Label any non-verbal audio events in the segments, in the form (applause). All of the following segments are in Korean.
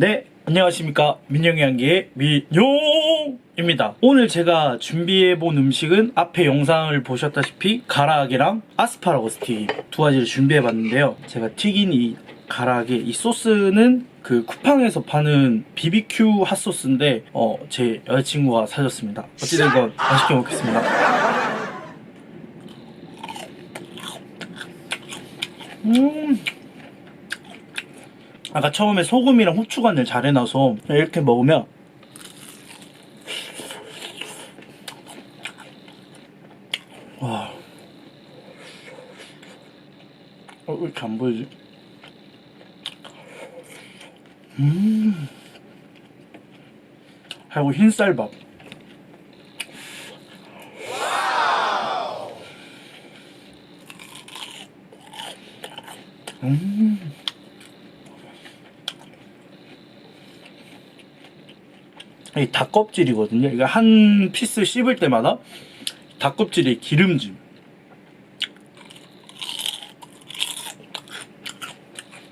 네, 안녕하십니까. 민영이 한기의 민용입니다. 오늘 제가 준비해본 음식은 앞에 영상을 보셨다시피 가라아게랑 아스파라거스 튀김 두 가지를 준비해봤는데요. 제가 튀긴 이 가라아게, 이 소스는 그 쿠팡에서 파는 BBQ 핫소스인데 어, 제 여자친구가 사줬습니다. 어찌된 건 맛있게 먹겠습니다. 음. 아까 처음에 소금이랑 후추 간을 잘 해놔서 이렇게 먹으면 와. 어, 왜 이렇게 안 보이지? 음. 하고 흰쌀밥. 음. 이 닭껍질이거든요. 이거 한 피스 씹을 때마다 닭껍질에 기름짐.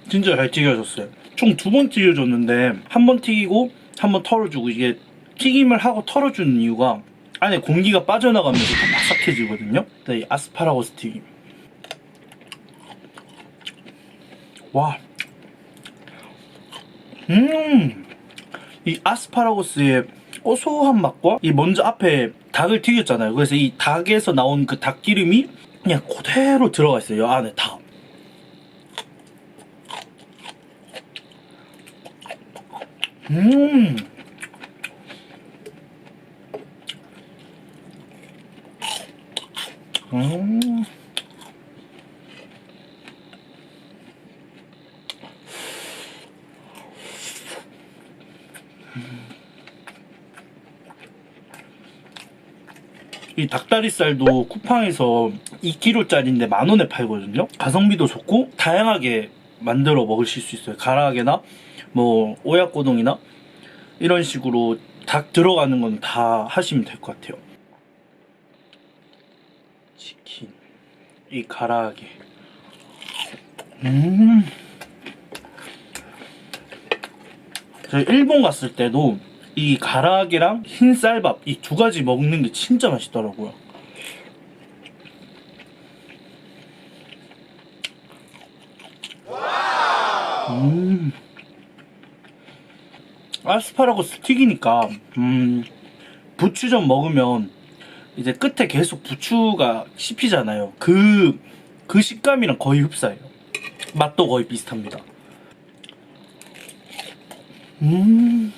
진짜 잘 튀겨졌어요. 총 두 번 튀겨줬는데 한 번 튀기고 한 번 털어주고 이게 튀김을 하고 털어주는 이유가 안에 공기가 빠져나가면서 더 바삭해지거든요. 이 아스파라거스 튀김. 와, 음, 이 아스파라거스의 고소한 맛과 이 먼저 앞에 닭을 튀겼잖아요. 그래서 이 닭에서 나온 그 닭기름이 그냥 그대로 들어가 있어요. 이 안에 다. 음. 음. 이 닭다리살도 쿠팡에서 2kg짜리인데 만 원에 팔거든요. 가성비도 좋고 다양하게 만들어 먹으실 수 있어요. 가라아게나 뭐 오야꼬동이나 이런 식으로 닭 들어가는 건 다 하시면 될 것 같아요. 치킨, 이 가라아게. 음. 저 일본 갔을 때도 이 가라아게랑 흰 쌀밥 이 두 가지 먹는 게 진짜 맛있더라고요. 음. 아스파라거스 튀기니까 음, 부추전 먹으면 이제 끝에 계속 부추가 씹히잖아요. 그, 그 식감이랑 거의 흡사해요. 맛도 거의 비슷합니다. 음.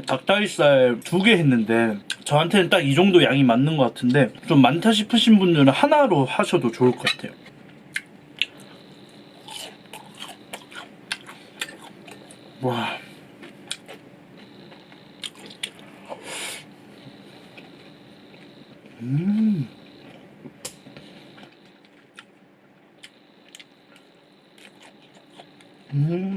닭다리살 두 개 했는데 저한테는 딱 이 정도 양이 맞는 것 같은데 좀 많다 싶으신 분들은 하나로 하셔도 좋을 것 같아요. 와. 음. 음.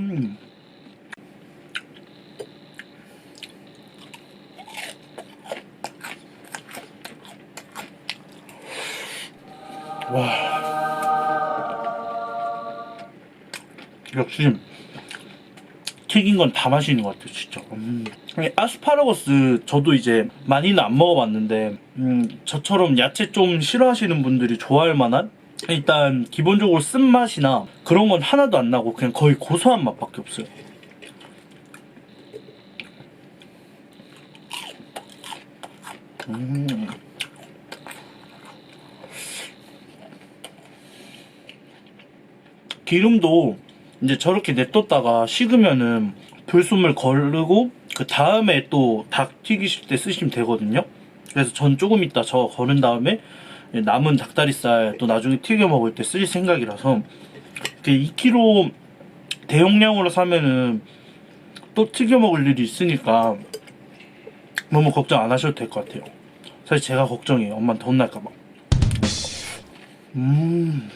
역시 튀긴 건 다 맛있는 것 같아요, 진짜. 음. 아스파라거스 저도 이제 많이는 안 먹어봤는데 음, 저처럼 야채 좀 싫어하시는 분들이 좋아할 만한 일단 기본적으로 쓴맛이나 그런 건 하나도 안 나고 그냥 거의 고소한 맛밖에 없어요. 음. 기름도 이제 저렇게 냅뒀다가 식으면은 불순물 거르고 그 다음에 또 닭 튀기실 때 쓰시면 되거든요. 그래서 전 조금 이따 저 거른 다음에 남은 닭다리살 또 나중에 튀겨 먹을 때 쓸 생각이라서 2kg 대용량으로 사면은 또 튀겨 먹을 일이 있으니까 너무 걱정 안 하셔도 될 것 같아요. 사실 제가 걱정이에요. 엄마한테 혼날까봐. 음.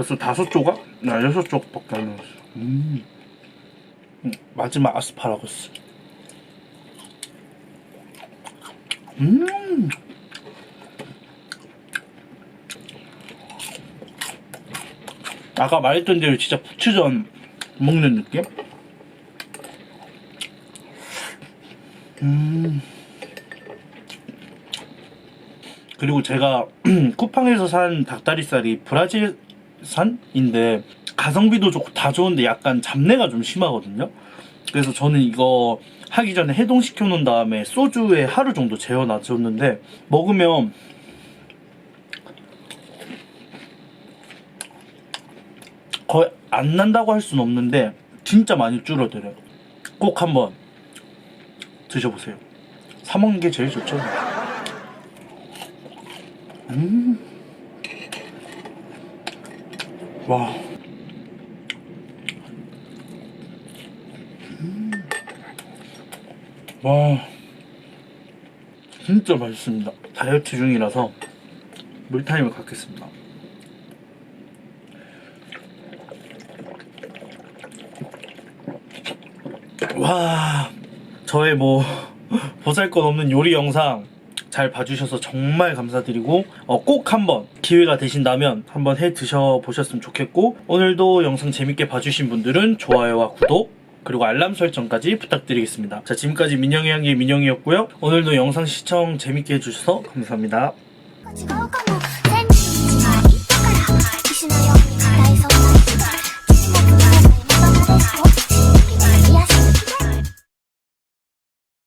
벌써 다섯 조각? 나 여섯 조각밖에 안. 음. 음, 마지막 아스파라거스. 음. 아까 말했던 대로 진짜 부추전 먹는 느낌? 음. 그리고 제가 (clears throat) 쿠팡에서 산 닭다리살이 브라질 산인데 가성비도 좋고 다 좋은데 약간 잡내가 좀 심하거든요. 그래서 저는 이거 하기 전에 해동시켜 놓은 다음에 소주에 하루 정도 재워 놔줬는데 먹으면 거의 안 난다고 할 수는 없는데 진짜 많이 줄어들어요. 꼭 한번 드셔보세요. 사 먹는 게 제일 좋죠. 음. 와. 음. 와. 진짜 맛있습니다. 다이어트 중이라서 물타임을 갖겠습니다. 와. 저의 뭐 (laughs) 보잘 것 없는 요리 영상 잘 봐주셔서 정말 감사드리고 어, 꼭 한번 기회가 되신다면 한번 해 드셔보셨으면 좋겠고 오늘도 영상 재밌게 봐주신 분들은 좋아요와 구독 그리고 알람 설정까지 부탁드리겠습니다. 자 지금까지 민영이 한게 민영이었고요. 오늘도 영상 시청 재밌게 해주셔서 감사합니다.